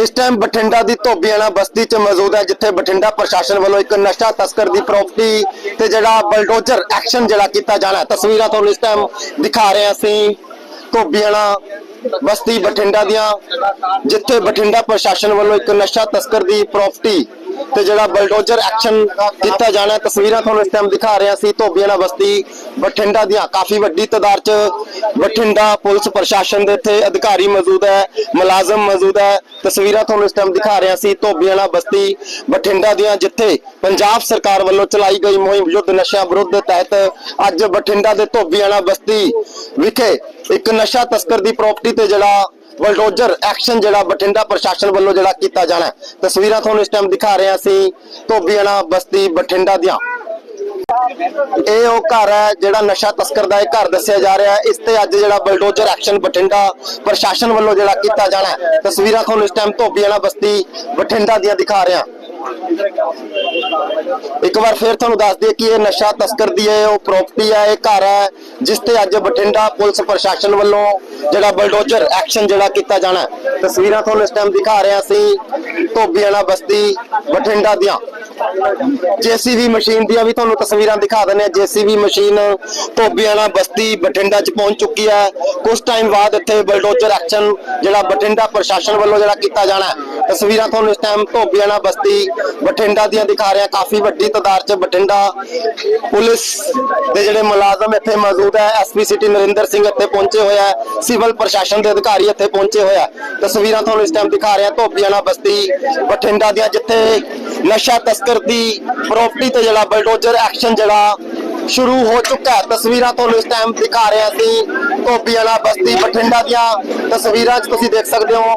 ਇਸ ਟਾਈਮ ਬਠਿੰਡਾ ਦੀ ਧੋਬੀਆਣਾ ਬਸਤੀ 'ਚ ਮੌਜੂਦ ਹੈ, ਜਿੱਥੇ ਬਠਿੰਡਾ ਪ੍ਰਸ਼ਾਸਨ ਵੱਲੋਂ ਇੱਕ ਨਸ਼ਾ ਤਸਕਰ ਦੀ ਪ੍ਰਾਪਰਟੀ ਤੇ ਜਿਹੜਾ ਬਲਡੋਜ਼ਰ ਐਕਸ਼ਨ ਜਿਹੜਾ ਕੀਤਾ ਜਾਣਾ ਤਸਵੀਰਾਂ ਤੁਹਾਨੂੰ ਇਸ ਟਾਈਮ ਦਿਖਾ ਰਹੇ ਹਾਂ ਅਸੀਂ। ਧੋਬੀਆਣਾ ਬਸਤੀ ਬਠਿੰਡਾ ਦੀਆਂ, ਜਿੱਥੇ ਬਠਿੰਡਾ ਪ੍ਰਸ਼ਾਸਨ ਵੱਲੋਂ ਇੱਕ ਨਸ਼ਾ ਤਸਕਰ ਦੀ ਪ੍ਰਾਪਰਟੀ ਤੇ ਜਿਹੜਾ ਬਲਡੋਜ਼ਰ ਐਕਸ਼ਨ ਕੀਤਾ ਜਾਣਾ ਤਸਵੀਰਾਂ ਤੁਹਾਨੂੰ ਇਸ ਟਾਈਮ ਦਿਖਾ ਰਹੇ ਹਾਂ ਅਸੀਂ। ਧੋਬੀਆਣਾ ਬਸਤੀ ਬਠਿੰਡਾ ਦੀਆਂ ਕਾਫੀ ਵੱਡੀ ਤਾਦਾਦ 'ਚ ਬਠਿੰਡਾ ਪੁਲਿਸ ਪ੍ਰਸ਼ਾਸਨ ਦੇ ਇੱਥੇ ਅਧਿਕਾਰੀ ਮੌਜੂਦ ਹੈ, ਮੁਲਾਜ਼ਮ ਮੌਜੂਦ ਹੈ। ਤਸਵੀਰਾਂ ਤੁਹਾਨੂੰ ਇਸ ਟਾਈਮ ਦਿਖਾ ਰਿਹਾ ਸੀ ਅਸੀਂ ਧੋਬੀਆਣਾ ਬਸਤੀ ਬਠਿੰਡਾ ਦੀਆਂ, ਜਿੱਥੇ ਪੰਜਾਬ ਸਰਕਾਰ ਵੱਲੋਂ ਚਲਾਈ ਗਈ ਮੁਹਿੰਮ ਯੁੱਧ ਨਸ਼ਿਆਂ ਵਿਰੁੱਧ ਤਹਿਤ ਅੱਜ ਬਠਿੰਡਾ ਦੇ ਧੋਬੀਆਣਾ ਬਸਤੀ ਵਿਖੇ ਇੱਕ ਨਸ਼ਾ ਤਸਕਰ ਦੀ ਪ੍ਰਾਪਰਟੀ ਤੇ ਜਿਹੜਾ ਬਲਡੋਜ਼ਰ ਐਕਸ਼ਨ ਜਿਹੜਾ ਬਠਿੰਡਾ ਪ੍ਰਸ਼ਾਸਨ ਵੱਲੋਂ ਜਿਹੜਾ ਕੀਤਾ ਜਾਣਾ ਤਸਵੀਰਾਂ ਤੁਹਾਨੂੰ ਇਸ ਟਾਈਮ ਦਿਖਾ ਰਹੇ ਹਾਂ ਅਸੀਂ ਧੋਬੀਆਣਾ ਬਸਤੀ ਬਠਿੰਡਾ ਦੀਆਂ। ਇਹ ਉਹ ਘਰ ਹੈ ਜਿਹੜਾ ਨਸ਼ਾ ਤਸਕਰ ਦਾ ਇਹ ਘਰ ਦੱਸਿਆ ਜਾ ਰਿਹਾ ਹੈ। ਇਸ ਤੇ ਅੱਜ ਜਿਹੜਾ ਬਲਡੋਜ਼ਰ ਐਕਸ਼ਨ ਬਠਿੰਡਾ ਪ੍ਰਸ਼ਾਸਨ ਵੱਲੋਂ ਜਿਹੜਾ ਕੀਤਾ ਜਾਣਾ ਹੈ। ਤਸਵੀਰਾਂ ਤੁਹਾਨੂੰ ਇਸ ਟਾਈਮ ਧੋਬੀਆਣਾ ਬਸਤੀ ਬਠਿੰਡਾ ਦੀਆਂ ਦਿਖਾ ਰਿਹਾ। ਇੱਕ ਵਾਰ ਫੇਰ ਤੁਹਾਨੂੰ ਦੱਸ ਦਈਏ ਕਿ ਇਹ ਨਸ਼ਾ ਤਸਕਰ ਦੀ ਹੈ ਉਹ ਪ੍ਰਾਪਰਟੀ ਹੈ, ਇਹ ਘਰ ਹੈ, ਜਿਸ ਤੇ ਅੱਜ ਬਠਿੰਡਾ ਪੁਲਿਸ ਪ੍ਰਸ਼ਾਸਨ ਵੱਲੋਂ ਜਿਹੜਾ ਬਲਡੋਜ਼ਰ ਐਕਸ਼ਨ ਜਿਹੜਾ ਕੀਤਾ ਜਾਣਾ ਤਸਵੀਰਾਂ ਤੁਹਾਨੂੰ ਇਸ ਟਾਈਮ ਦਿਖਾ ਰਹੇ ਹਾਂ ਅਸੀਂ ਧੋਬੀਆਣਾ ਬਸਤੀ ਬਠਿੰਡਾ ਦੀਆਂ। ਜੀਸੀਬੀ ਮਸ਼ੀਨ ਦੀਆਂ ਵੀ ਤੁਹਾਨੂੰ ਤਸਵੀਰਾਂ ਦਿਖਾ ਦਿੰਦੇ ਆ ਜੀਸੀਬੀ ਮਸ਼ੀਨ ਧੋਬੀਆਣਾ ਬਸਤੀ ਬਠਿੰਡਾ ਚ ਪਹੁੰਚ ਚੁੱਕੀ ਹੈ। ਕੁਝ ਟਾਈਮ ਬਾਅਦ ਇੱਥੇ ਬਲਡੋਜ਼ਰ ਐਕਸ਼ਨ ਜਿਹੜਾ ਬਠਿੰਡਾ ਪ੍ਰਸ਼ਾਸਨ ਵੱਲੋਂ ਜਿਹੜਾ ਕੀਤਾ ਜਾਣਾ ਤਸਵੀਰਾਂ ਤੁਹਾਨੂੰ ਇਸ ਟਾਈਮ ਧੋਬੀਆਣਾ ਬਸਤੀ ਬਠਿੰਡਾ ਦੀਆਂ ਦਿਖਾ ਰਹੇ। ਕਾਫੀ ਵੱਡੀ ਤਾਦਾਦ ਚ ਬਠਿੰਡਾ ਪੁਲਿਸ ਦੇ ਜਿਹੜੇ ਮੁਲਾਜ਼ਮ ਇੱਥੇ ਮੌਜੂਦ ਹੈ। ਐਸਪੀ ਸਿਟੀ ਨਰਿੰਦਰ ਸਿੰਘ ਇੱਥੇ ਪਹੁੰਚੇ ਹੋਇਆ ਹੈ। ਸਿਵਲ ਪ੍ਰਸ਼ਾਸਨ ਦੇ ਅਧਿਕਾਰੀ ਇੱਥੇ ਪਹੁੰਚੇ ਹੋਇਆ ਹੈ। ਤਸਵੀਰਾਂ ਤੁਹਾਨੂੰ ਇਸ ਟਾਈਮ ਦਿਖਾ ਰਹੇ। ਹਾਂ ਧੋਬੀਆਣਾ ਬਸਤੀ ਬਠਿੰਡਾ ਦੀਆਂ ਜਿੱਥੇ ਨਸ਼ਾ ਤਸਕਰ ਦੀ ਪ੍ਰਾਪਰਟੀ ਤੇ ਜਿਹੜਾ ਬਲਡੋਜ਼ਰ ਐਕਸ਼ਨ ਜਿਹੜਾ ਸ਼ੁਰੂ ਹੋ ਚੁੱਕਾ ਹੈ। ਤਸਵੀਰਾਂ ਤੁਹਾਨੂੰ ਇਸ ਟਾਈਮ ਦਿਖਾ ਰਹੇ ਹਾਂ ਅਸੀਂ। ਧੋਬੀਆਣਾ ਬਸਤੀ ਬਠਿੰਡਾ ਦੀਆਂ ਤਸਵੀਰਾਂ 'ਚ ਤੁਸੀਂ ਦੇਖ ਸਕਦੇ ਹੋ।